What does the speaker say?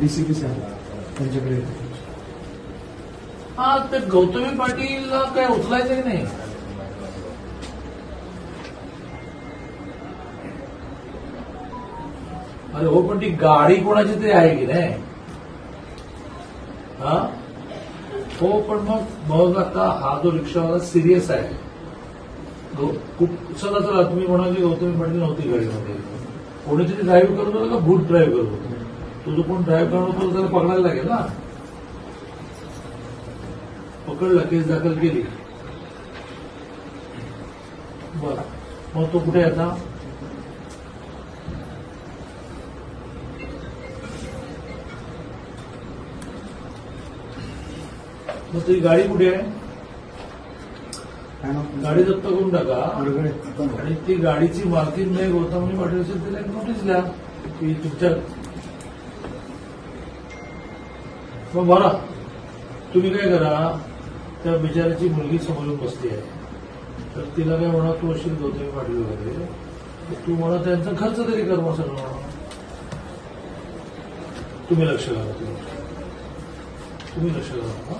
DCP साहेब त्यांच्याकडे हा ते गौतमी पाटीलला काय उचलायचं नाही? अरे हो पण ती गाडी कोणाची तरी आहे की नाही? हा? हो पण मग मग आता हा जो रिक्षावाला सिरियस आहे. खूप चला चला तुम्ही म्हणाल की गौतमी पाटील नव्हती गाडीमध्ये. कोणीतरी ड्राईव्ह करत होतं का? भूत ड्राईव्ह करत होतं? तुझं कोण ड्राईव्ह करत होतं त्याला पकडायला लागेल ना. पकडलं केस दाखल केली. बर. मग तो कुठे आता? मग तुझी गाडी कुठे आहे? गाडी जप्त करून टाका. आणि ती गाडीची मालकीन नाही गौतमी पाटील असेल तिला एक नोटीस द्या. की तुमच्या मग बरा तुम्ही काय करा त्या बिचाराची मुलगी समोरून बसली आहे. तर तिला काय म्हणा तू अशी गौतमी पाटील वगैरे. तर तू म्हणा त्यांचा खर्च तरी कर मग सगळं. म्हणा. तुम्ही लक्ष घाला तुम्ही. तुम्ही लक्ष घाला